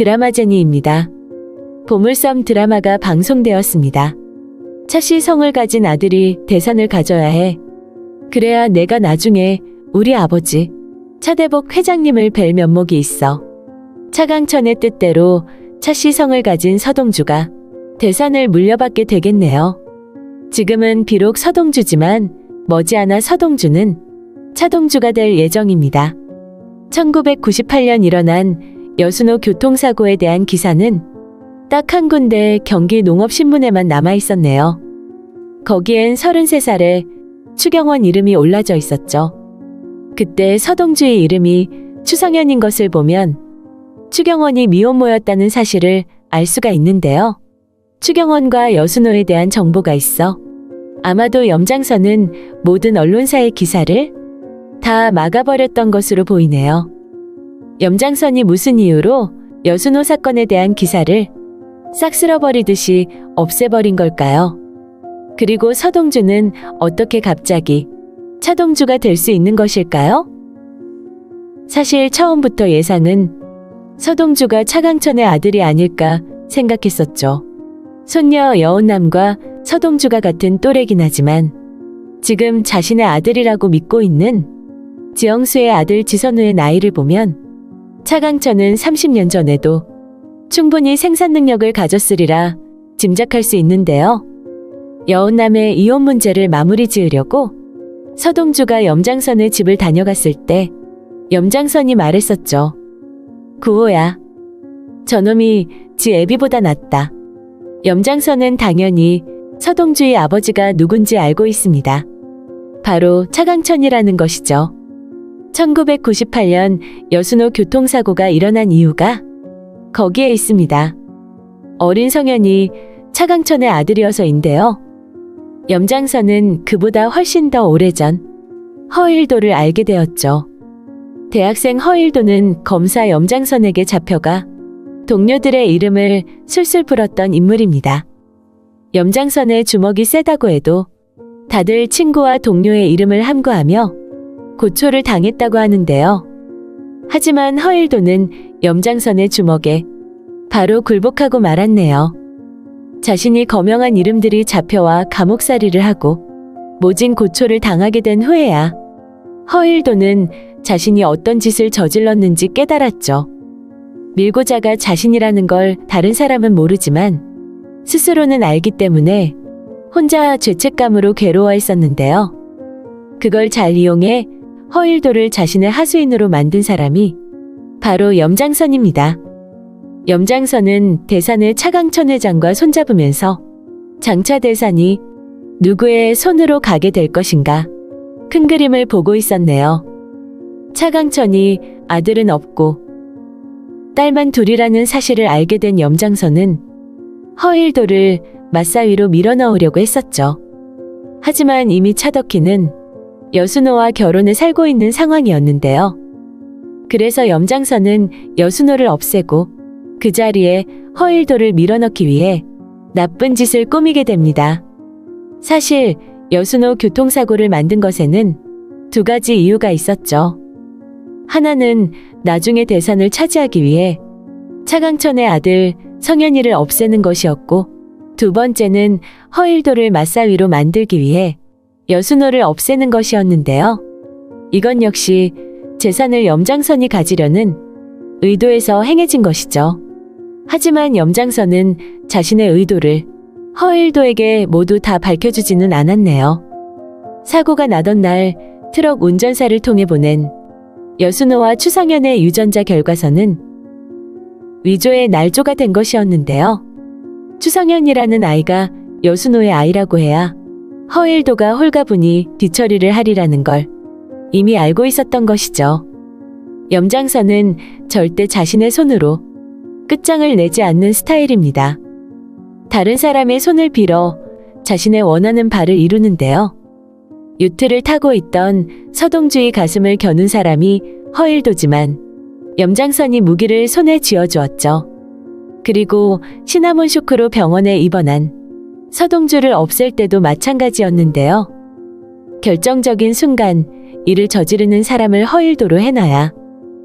드라마 제니입니다. 보물섬 드라마가 방송되었습니다. 차씨 성을 가진 아들이 대산을 가져야 해. 그래야 내가 나중에 우리 아버지 차대복 회장님을 뵐 면목이 있어. 차강천의 뜻대로 차씨 성을 가진 서동주가 대산을 물려받게 되겠네요. 지금은 비록 서동주지만 머지않아 서동주는 차동주가 될 예정입니다. 1998년 일어난 여순호 교통사고에 대한 기사는 딱 한 군데 경기 농업신문에만 남아 있었네요. 거기엔 33살에 추경원 이름이 올라져 있었죠. 그때 서동주의 이름이 추성현인 것을 보면 추경원이 미혼모였다는 사실을 알 수가 있는데요. 추경원과 여순호에 대한 정보가 있어 아마도 염장선은 모든 언론사의 기사를 다 막아버렸던 것으로 보이네요. 염장선이 무슨 이유로 여순호 사건에 대한 기사를 싹 쓸어버리듯이 없애버린 걸까요? 그리고 서동주는 어떻게 갑자기 차동주가 될 수 있는 것일까요? 사실 처음부터 예상은 서동주가 차강천의 아들이 아닐까 생각했었죠. 손녀 여운남과 서동주가 같은 또래긴 하지만 지금 자신의 아들이라고 믿고 있는 지영수의 아들 지선우의 나이를 보면 차강천은 30년 전에도 충분히 생산 능력을 가졌으리라 짐작할 수 있는데요. 여운남의 이혼 문제를 마무리 지으려고 서동주가 염장선의 집을 다녀갔을 때 염장선이 말했었죠. 구호야. 저놈이 지 애비보다 낫다. 염장선은 당연히 서동주의 아버지가 누군지 알고 있습니다. 바로 차강천이라는 것이죠. 1998년 여순호 교통사고가 일어난 이유가 거기에 있습니다. 어린 성현이 차강천의 아들이어서인데요. 염장선은 그보다 훨씬 더 오래전 허일도를 알게 되었죠. 대학생 허일도는 검사 염장선에게 잡혀가 동료들의 이름을 술술 불었던 인물입니다. 염장선의 주먹이 세다고 해도 다들 친구와 동료의 이름을 함구하며 고초를 당했다고 하는데요. 하지만 허일도는 염장선의 주먹에 바로 굴복하고 말았네요. 자신이 거명한 이름들이 잡혀와 감옥살이를 하고 모진 고초를 당하게 된 후에야 허일도는 자신이 어떤 짓을 저질렀는지 깨달았죠. 밀고자가 자신이라는 걸 다른 사람은 모르지만 스스로는 알기 때문에 혼자 죄책감으로 괴로워했었는데요. 그걸 잘 이용해 허일도를 자신의 하수인으로 만든 사람이 바로 염장선입니다. 염장선은 대산을 차강천 회장과 손잡으면서 장차 대산이 누구의 손으로 가게 될 것인가 큰 그림을 보고 있었네요. 차강천이 아들은 없고 딸만 둘이라는 사실을 알게 된 염장선은 허일도를 맞사위로 밀어넣으려고 했었죠. 하지만 이미 차덕희는 여순호와 결혼을 살고 있는 상황이었는데요. 그래서 염장선은 여순호를 없애고 그 자리에 허일도를 밀어넣기 위해 나쁜 짓을 꾸미게 됩니다. 사실 여순호 교통사고를 만든 것에는 두 가지 이유가 있었죠. 하나는 나중에 대산을 차지하기 위해 차강천의 아들 성현이를 없애는 것이었고 두 번째는 허일도를 맞사위로 만들기 위해 여순호를 없애는 것이었는데요. 이건 역시 재산을 염장선이 가지려는 의도에서 행해진 것이죠. 하지만 염장선은 자신의 의도를 허일도에게 모두 다 밝혀주지는 않았네요. 사고가 나던 날 트럭 운전사를 통해 보낸 여순호와 추성현의 유전자 결과서는 위조의 날조가 된 것이었는데요. 추성현이라는 아이가 여순호의 아이라고 해야 허일도가 홀가분히 뒤처리를 하리라는 걸 이미 알고 있었던 것이죠. 염장선은 절대 자신의 손으로 끝장을 내지 않는 스타일입니다. 다른 사람의 손을 빌어 자신의 원하는 바를 이루는데요. 유트를 타고 있던 서동주의 가슴을 겨눈 사람이 허일도지만 염장선이 무기를 손에 쥐어주었죠. 그리고 시나몬 쇼크로 병원에 입원한 서동주를 없앨 때도 마찬가지였는데요. 결정적인 순간 이를 저지르는 사람을 허일도로 해놔야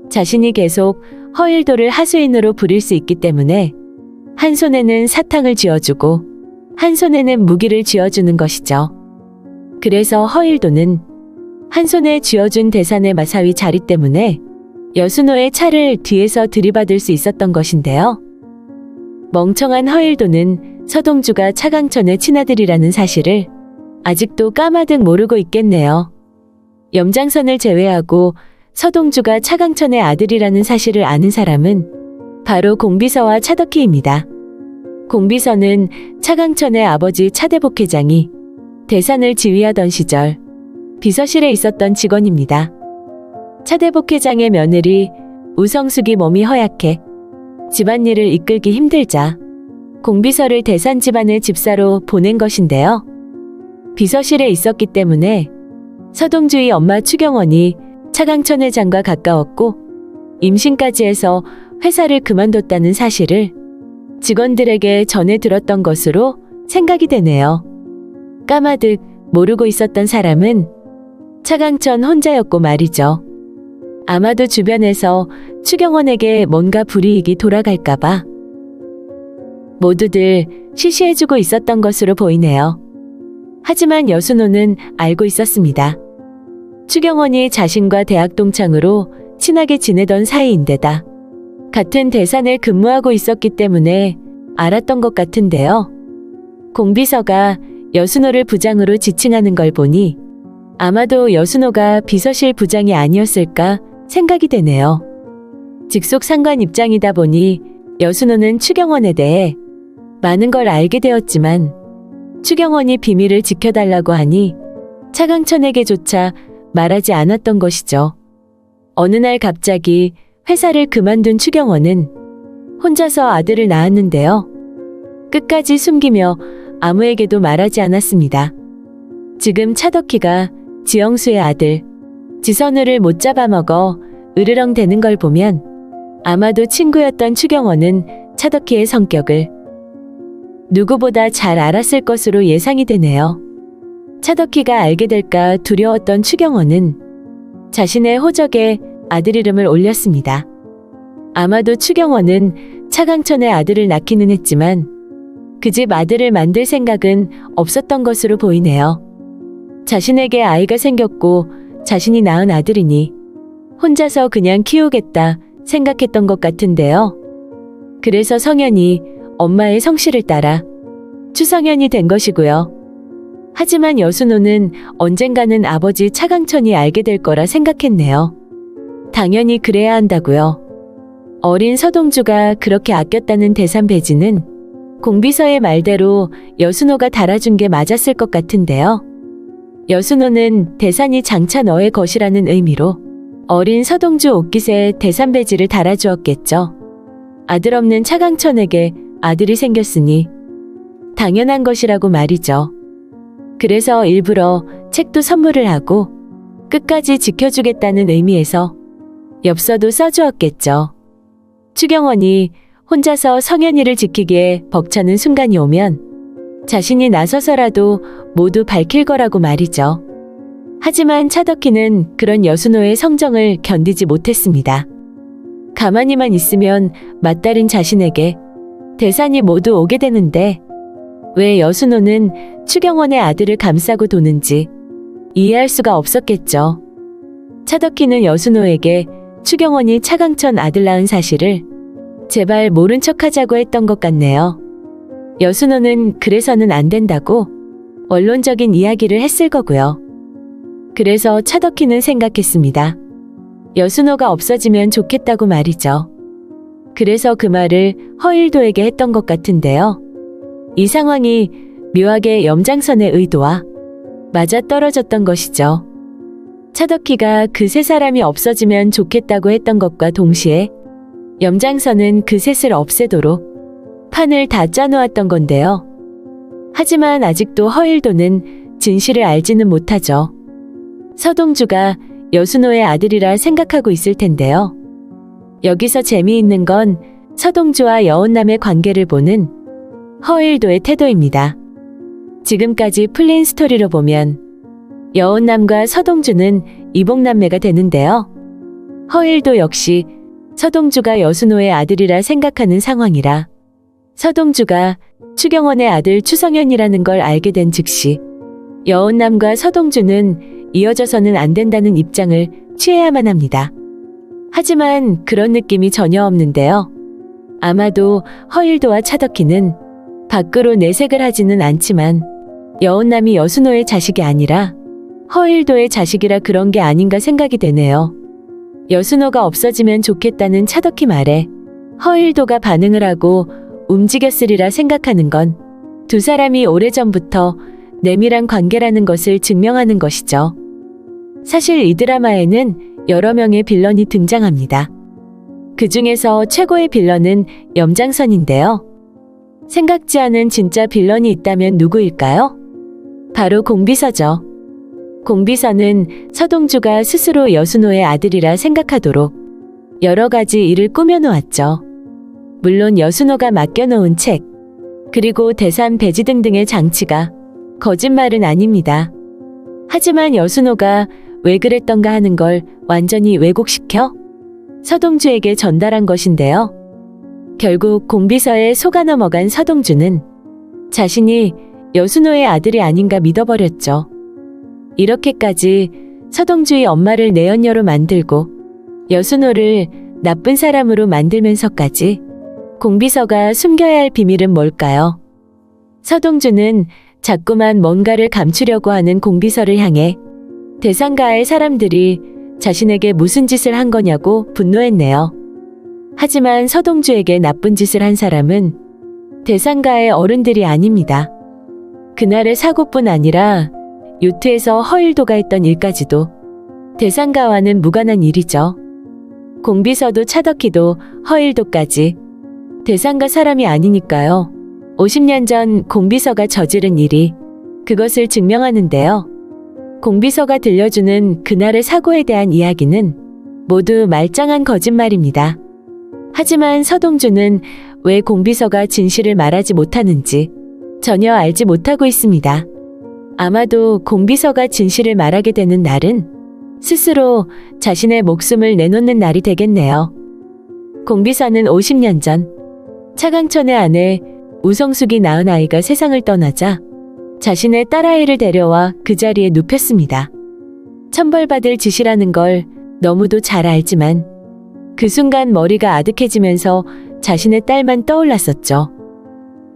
자신이 계속 허일도를 하수인으로 부릴 수 있기 때문에 한 손에는 사탕을 쥐어주고 한 손에는 무기를 쥐어주는 것이죠. 그래서 허일도는 한 손에 쥐어준 대산의 마사위 자리 때문에 여순호의 차를 뒤에서 들이받을 수 있었던 것인데요. 멍청한 허일도는 서동주가 차강천의 친아들이라는 사실을 아직도 까마득 모르고 있겠네요. 염장선을 제외하고 서동주가 차강천의 아들이라는 사실을 아는 사람은 바로 공비서와 차덕희입니다. 공비서는 차강천의 아버지 차대복 회장이 대산을 지휘하던 시절 비서실에 있었던 직원입니다. 차대복 회장의 며느리 우성숙이 몸이 허약해 집안일을 이끌기 힘들자 공비서를 대산 집안의 집사로 보낸 것인데요. 비서실에 있었기 때문에 서동주의 엄마 추경원이 차강천 회장과 가까웠고 임신까지 해서 회사를 그만뒀다는 사실을 직원들에게 전해 들었던 것으로 생각이 되네요. 까마득 모르고 있었던 사람은 차강천 혼자였고 말이죠. 아마도 주변에서 추경원에게 뭔가 불이익이 돌아갈까봐 모두들 시시해주고 있었던 것으로 보이네요. 하지만 여순호는 알고 있었습니다. 추경원이 자신과 대학 동창으로 친하게 지내던 사이인데다 같은 대산에 근무하고 있었기 때문에 알았던 것 같은데요. 공비서가 여순호를 부장으로 지칭하는 걸 보니 아마도 여순호가 비서실 부장이 아니었을까 생각이 되네요. 직속 상관 입장이다 보니 여순호는 추경원에 대해 많은 걸 알게 되었지만 추경원이 비밀을 지켜달라고 하니 차강천에게조차 말하지 않았던 것이죠. 어느 날 갑자기 회사를 그만둔 추경원은 혼자서 아들을 낳았는데요. 끝까지 숨기며 아무에게도 말하지 않았습니다. 지금 차덕희가 지영수의 아들 지선우를 못 잡아먹어 으르렁 대는 걸 보면 아마도 친구였던 추경원은 차덕희의 성격을 누구보다 잘 알았을 것으로 예상이 되네요. 차덕희가 알게 될까 두려웠던 추경원은 자신의 호적에 아들 이름을 올렸습니다. 아마도 추경원은 차강천의 아들을 낳기는 했지만 그 집 아들을 만들 생각은 없었던 것으로 보이네요. 자신에게 아이가 생겼고 자신이 낳은 아들이니 혼자서 그냥 키우겠다 생각했던 것 같은데요. 그래서 성현이 엄마의 성씨를 따라 추성현이 된 것이고요. 하지만 여순호는 언젠가는 아버지 차강천이 알게 될 거라 생각했네요. 당연히 그래야 한다고요. 어린 서동주가 그렇게 아꼈다는 대산 배지는 공비서의 말대로 여순호가 달아준 게 맞았을 것 같은데요. 여순호는 대산이 장차 너의 것이라는 의미로 어린 서동주 옷깃에 대산 배지를 달아주었겠죠. 아들 없는 차강천에게 아들이 생겼으니 당연한 것이라고 말이죠. 그래서 일부러 책도 선물을 하고 끝까지 지켜주겠다는 의미에서 엽서도 써주었겠죠. 추경원이 혼자서 성현이를 지키기에 벅차는 순간이 오면 자신이 나서서라도 모두 밝힐 거라고 말이죠. 하지만 차덕희는 그런 여순호의 성정을 견디지 못했습니다. 가만히만 있으면 맏딸인 자신에게 대산이 모두 오게 되는데 왜 여순호는 추경원의 아들을 감싸고 도는지 이해할 수가 없었겠죠. 차덕희는 여순호에게 추경원이 차강천 아들 낳은 사실을 제발 모른 척 하자고 했던 것 같네요. 여순호는 그래서는 안 된다고 원론적인 이야기를 했을 거고요. 그래서 차덕희는 생각했습니다. 여순호가 없어지면 좋겠다고 말이죠. 그래서 그 말을 허일도에게 했던 것 같은데요. 이 상황이 묘하게 염장선의 의도와 맞아 떨어졌던 것이죠. 차덕희가 그 세 사람이 없어지면 좋겠다고 했던 것과 동시에 염장선은 그 셋을 없애도록 판을 다 짜놓았던 건데요. 하지만 아직도 허일도는 진실을 알지는 못하죠. 서동주가 여순호의 아들이라 생각하고 있을 텐데요. 여기서 재미있는 건 서동주와 여운남의 관계를 보는 허일도의 태도입니다. 지금까지 풀린 스토리로 보면 여운남과 서동주는 이복남매가 되는데요. 허일도 역시 서동주가 여순호의 아들이라 생각하는 상황이라 서동주가 추경원의 아들 추성현이라는 걸 알게 된 즉시 여운남과 서동주는 이어져서는 안 된다는 입장을 취해야만 합니다. 하지만 그런 느낌이 전혀 없는데요. 아마도 허일도와 차덕희는 밖으로 내색을 하지는 않지만 여운남이 여순호의 자식이 아니라 허일도의 자식이라 그런 게 아닌가 생각이 되네요. 여순호가 없어지면 좋겠다는 차덕희 말에 허일도가 반응을 하고 움직였으리라 생각하는 건 두 사람이 오래전부터 내밀한 관계라는 것을 증명하는 것이죠. 사실 이 드라마에는 여러 명의 빌런이 등장합니다. 그 중에서 최고의 빌런은 염장선인데요. 생각지 않은 진짜 빌런이 있다면 누구일까요? 바로 공비서죠. 공비서는 서동주가 스스로 여순호의 아들이라 생각하도록 여러 가지 일을 꾸며놓았죠. 물론 여순호가 맡겨놓은 책, 그리고 대산 배지 등등의 장치가 거짓말은 아닙니다. 하지만 여순호가 왜 그랬던가 하는 걸 완전히 왜곡시켜 서동주에게 전달한 것인데요. 결국 공비서에 속아 넘어간 서동주는 자신이 여순호의 아들이 아닌가 믿어버렸죠. 이렇게까지 서동주의 엄마를 내연녀로 만들고 여순호를 나쁜 사람으로 만들면서까지 공비서가 숨겨야 할 비밀은 뭘까요? 서동주는 자꾸만 뭔가를 감추려고 하는 공비서를 향해 대상가의 사람들이 자신에게 무슨 짓을 한 거냐고 분노했네요. 하지만 서동주에게 나쁜 짓을 한 사람은 대상가의 어른들이 아닙니다. 그날의 사고뿐 아니라 요트에서 허일도가 했던 일까지도 대상가와는 무관한 일이죠. 공비서도 차덕희도 허일도까지 대상가 사람이 아니니까요. 50년 전 공비서가 저지른 일이 그것을 증명하는데요. 공비서가 들려주는 그날의 사고에 대한 이야기는 모두 말짱한 거짓말입니다. 하지만 서동주는 왜 공비서가 진실을 말하지 못하는지 전혀 알지 못하고 있습니다. 아마도 공비서가 진실을 말하게 되는 날은 스스로 자신의 목숨을 내놓는 날이 되겠네요. 공비서는 50년 전 차강천의 아내 우성숙이 낳은 아이가 세상을 떠나자 자신의 딸아이를 데려와 그 자리에 눕혔습니다. 천벌받을 짓이라는 걸 너무도 잘 알지만 그 순간 머리가 아득해지면서 자신의 딸만 떠올랐었죠.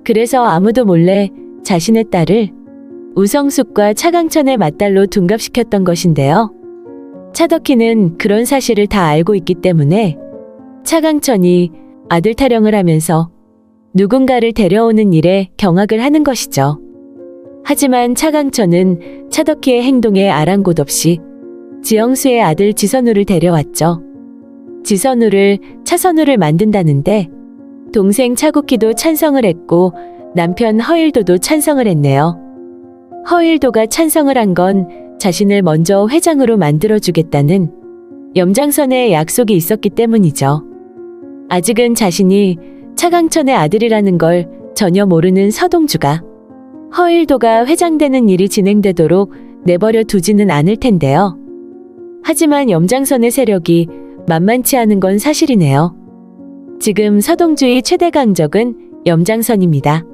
그래서 아무도 몰래 자신의 딸을 우성숙과 차강천의 맞달로 둔갑시켰던 것인데요. 차덕희는 그런 사실을 다 알고 있기 때문에 차강천이 아들 타령을 하면서 누군가를 데려오는 일에 경악을 하는 것이죠. 하지만 차강천은 차덕희의 행동에 아랑곳 없이 지영수의 아들 지선우를 데려왔죠. 지선우를 차선우를 만든다는데 동생 차국희도 찬성을 했고 남편 허일도도 찬성을 했네요. 허일도가 찬성을 한 건 자신을 먼저 회장으로 만들어주겠다는 염장선의 약속이 있었기 때문이죠. 아직은 자신이 차강천의 아들이라는 걸 전혀 모르는 서동주가 허일도가 회장되는 일이 진행되도록 내버려 두지는 않을 텐데요. 하지만 염장선의 세력이 만만치 않은 건 사실이네요. 지금 서동주의 최대 강적은 염장선입니다.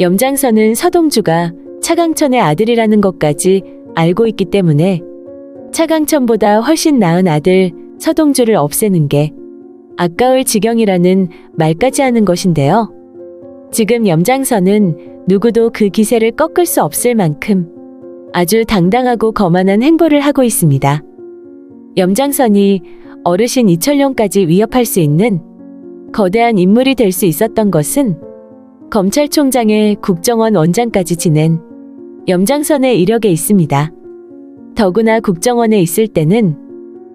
염장선은 서동주가 차강천의 아들이라는 것까지 알고 있기 때문에 차강천보다 훨씬 나은 아들 서동주를 없애는 게 아까울 지경이라는 말까지 하는 것인데요. 지금 염장선은 누구도 그 기세를 꺾을 수 없을 만큼 아주 당당하고 거만한 행보를 하고 있습니다. 염장선이 어르신 이철용까지 위협할 수 있는 거대한 인물이 될 수 있었던 것은 검찰총장의 국정원 원장까지 지낸 염장선의 이력에 있습니다. 더구나 국정원에 있을 때는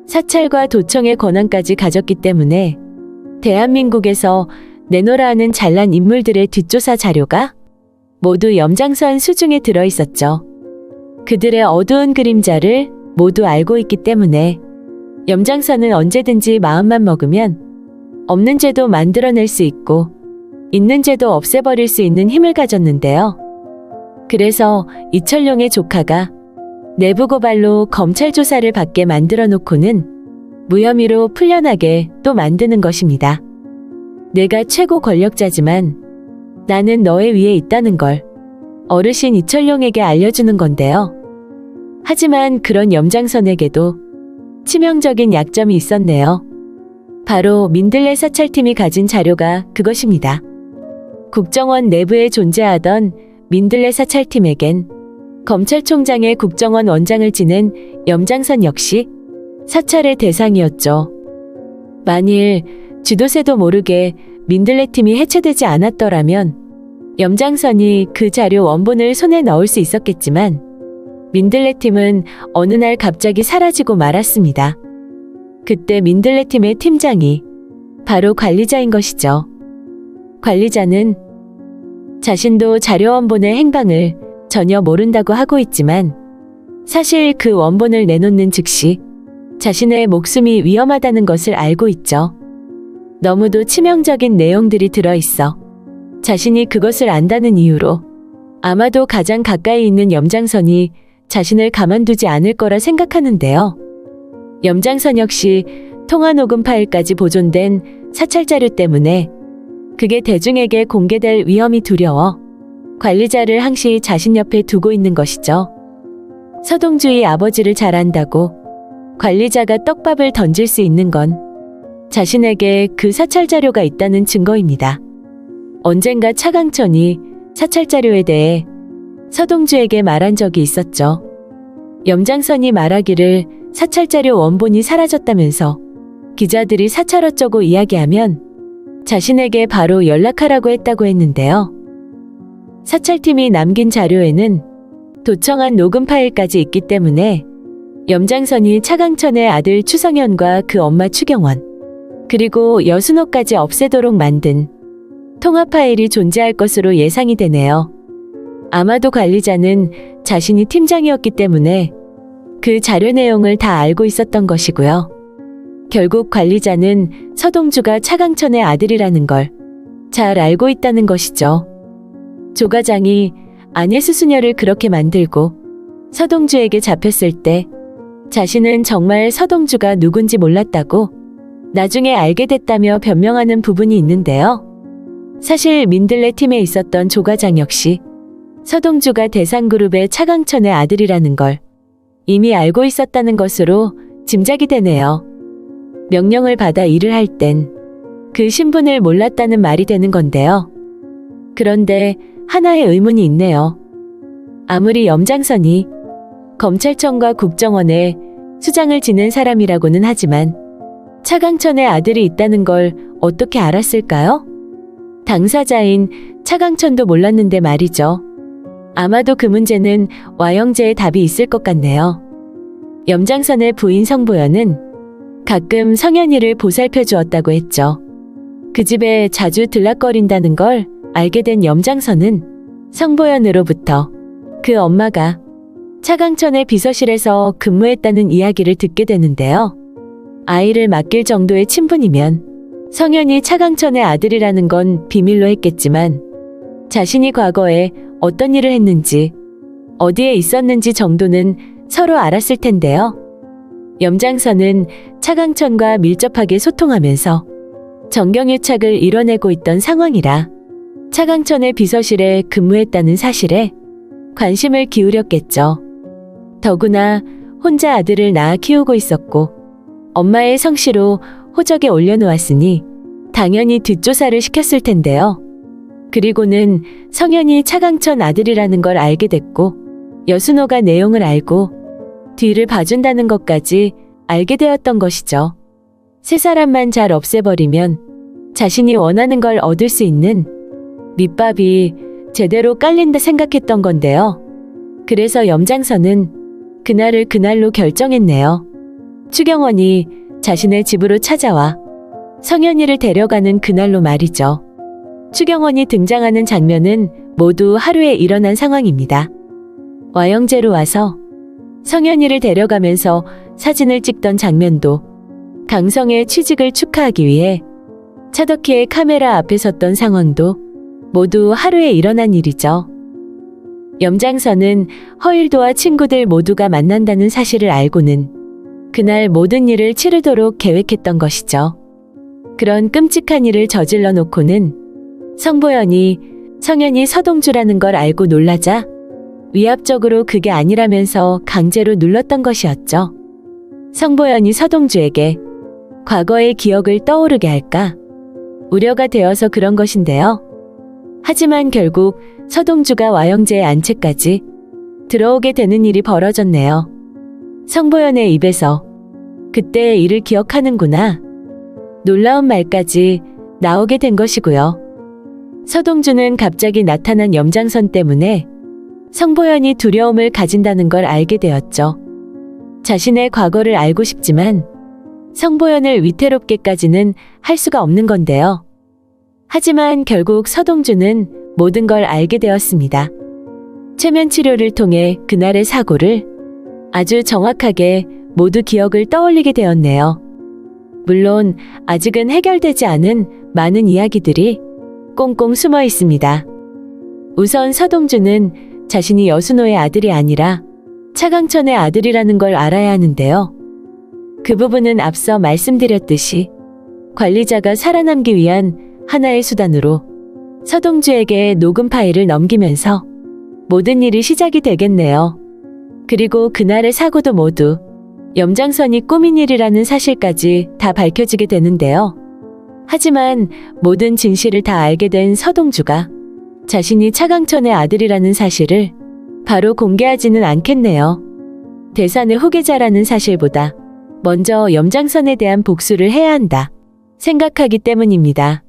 사찰과 도청의 권한까지 가졌기 때문에 대한민국에서 내노라 하는 잘난 인물들의 뒷조사 자료가 모두 염장선 수중에 들어 있었죠. 그들의 어두운 그림자를 모두 알고 있기 때문에 염장선은 언제든지 마음만 먹으면 없는 죄도 만들어낼 수 있고 있는 죄도 없애버릴 수 있는 힘을 가졌는데요. 그래서 이철용의 조카가 내부 고발로 검찰 조사를 받게 만들어 놓고는 무혐의로 풀려나게 또 만드는 것입니다. 내가 최고 권력자지만 나는 너의 위에 있다는 걸 어르신 이철용에게 알려주는 건데요. 하지만 그런 염장선에게도 치명적인 약점이 있었네요. 바로 민들레 사찰팀이 가진 자료가 그것입니다. 국정원 내부에 존재하던 민들레 사찰팀에겐 검찰총장의 국정원 원장을 지낸 염장선 역시 사찰의 대상이었죠. 만일 쥐도새도 모르게 민들레 팀이 해체되지 않았더라면 염장선이 그 자료 원본을 손에 넣을 수 있었겠지만 민들레 팀은 어느 날 갑자기 사라지고 말았습니다. 그때 민들레 팀의 팀장이 바로 관리자인 것이죠. 관리자는 자신도 자료 원본의 행방을 전혀 모른다고 하고 있지만 사실 그 원본을 내놓는 즉시 자신의 목숨이 위험하다는 것을 알고 있죠. 너무도 치명적인 내용들이 들어있어 자신이 그것을 안다는 이유로 아마도 가장 가까이 있는 염장선이 자신을 가만두지 않을 거라 생각하는데요. 염장선 역시 통화 녹음 파일까지 보존된 사찰 자료 때문에 그게 대중에게 공개될 위험이 두려워 관리자를 항시 자신 옆에 두고 있는 것이죠. 서동주의 아버지를 잘 안다고 관리자가 떡밥을 던질 수 있는 건 자신에게 그 사찰 자료가 있다는 증거입니다. 언젠가 차강천이 사찰 자료에 대해 서동주에게 말한 적이 있었죠. 염장선이 말하기를 사찰 자료 원본이 사라졌다면서 기자들이 사찰 어쩌고 이야기하면 자신에게 바로 연락하라고 했다고 했는데요. 사찰팀이 남긴 자료에는 도청한 녹음 파일까지 있기 때문에 염장선이 차강천의 아들 추성현과 그 엄마 추경원, 그리고 여순호까지 없애도록 만든 통화 파일이 존재할 것으로 예상이 되네요. 아마도 관리자는 자신이 팀장이었기 때문에 그 자료 내용을 다 알고 있었던 것이고요. 결국 관리자는 서동주가 차강천의 아들이라는 걸 잘 알고 있다는 것이죠. 조 과장이 아내 수수녀를 그렇게 만들고 서동주에게 잡혔을 때 자신은 정말 서동주가 누군지 몰랐다고 나중에 알게 됐다며 변명하는 부분이 있는데요. 사실 민들레 팀에 있었던 조 과장 역시 서동주가 대상그룹의 차강천의 아들이라는 걸 이미 알고 있었다는 것으로 짐작이 되네요. 명령을 받아 일을 할 땐 그 신분을 몰랐다는 말이 되는 건데요. 그런데 하나의 의문이 있네요. 아무리 염장선이 검찰청과 국정원에 수장을 지낸 사람이라고는 하지만 차강천의 아들이 있다는 걸 어떻게 알았을까요? 당사자인 차강천도 몰랐는데 말이죠. 아마도 그 문제는 와영제의 답이 있을 것 같네요. 염장선의 부인 성보연은 가끔 성현이를 보살펴 주었다고 했죠. 그 집에 자주 들락거린다는 걸 알게 된 염장선은 성보연으로부터 그 엄마가 차강천의 비서실에서 근무했다는 이야기를 듣게 되는데요. 아이를 맡길 정도의 친분이면 성현이 차강천의 아들이라는 건 비밀로 했겠지만 자신이 과거에 어떤 일을 했는지 어디에 있었는지 정도는 서로 알았을 텐데요. 염장선은 차강천과 밀접하게 소통하면서 정경유착을 이뤄내고 있던 상황이라 차강천의 비서실에 근무했다는 사실에 관심을 기울였겠죠. 더구나 혼자 아들을 낳아 키우고 있었고 엄마의 성씨로 호적에 올려놓았으니 당연히 뒷조사를 시켰을 텐데요. 그리고는 성현이 차강천 아들이라는 걸 알게 됐고 여순호가 내용을 알고 뒤를 봐준다는 것까지 알게 되었던 것이죠. 세 사람만 잘 없애버리면 자신이 원하는 걸 얻을 수 있는 밑밥이 제대로 깔린다 생각했던 건데요. 그래서 염장선은 그날을 그날로 결정했네요. 추경원이 자신의 집으로 찾아와 성현이를 데려가는 그날로 말이죠. 추경원이 등장하는 장면은 모두 하루에 일어난 상황입니다. 와영제로 와서 성현이를 데려가면서 사진을 찍던 장면도 강성의 취직을 축하하기 위해 차덕희의 카메라 앞에 섰던 상황도 모두 하루에 일어난 일이죠. 염장선은 허일도와 친구들 모두가 만난다는 사실을 알고는 그날 모든 일을 치르도록 계획했던 것이죠. 그런 끔찍한 일을 저질러 놓고는 성보연이 성현이 서동주라는 걸 알고 놀라자 위압적으로 그게 아니라면서 강제로 눌렀던 것이었죠. 성보연이 서동주에게 과거의 기억을 떠오르게 할까 우려가 되어서 그런 것인데요. 하지만 결국 서동주가 와영제의 안채까지 들어오게 되는 일이 벌어졌네요. 성보연의 입에서 그때의 일을 기억하는구나. 놀라운 말까지 나오게 된 것이고요. 서동주는 갑자기 나타난 염장선 때문에 성보연이 두려움을 가진다는 걸 알게 되었죠. 자신의 과거를 알고 싶지만 성보연을 위태롭게까지는 할 수가 없는 건데요. 하지만 결국 서동주는 모든 걸 알게 되었습니다. 최면 치료를 통해 그날의 사고를 아주 정확하게 모두 기억을 떠올리게 되었네요. 물론 아직은 해결되지 않은 많은 이야기들이 꽁꽁 숨어 있습니다. 우선 서동주는 자신이 여순호의 아들이 아니라 차강천의 아들이라는 걸 알아야 하는데요. 그 부분은 앞서 말씀드렸듯이 관리자가 살아남기 위한 하나의 수단으로 서동주에게 녹음 파일을 넘기면서 모든 일이 시작이 되겠네요. 그리고 그날의 사고도 모두 염장선이 꾸민 일이라는 사실까지 다 밝혀지게 되는데요. 하지만 모든 진실을 다 알게 된 서동주가 자신이 차강천의 아들이라는 사실을 바로 공개하지는 않겠네요. 대산의 후계자라는 사실보다 먼저 염장선에 대한 복수를 해야 한다 생각하기 때문입니다.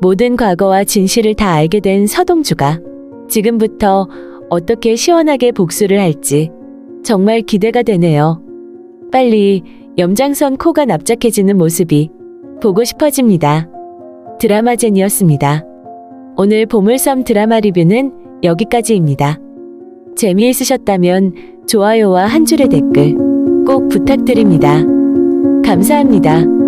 모든 과거와 진실을 다 알게 된 서동주가 지금부터 어떻게 시원하게 복수를 할지 정말 기대가 되네요. 빨리 염장선 코가 납작해지는 모습이 보고 싶어집니다. 드라마젠이었습니다. 오늘 보물섬 드라마 리뷰는 여기까지입니다. 재미있으셨다면 좋아요와 한 줄의 댓글 꼭 부탁드립니다. 감사합니다.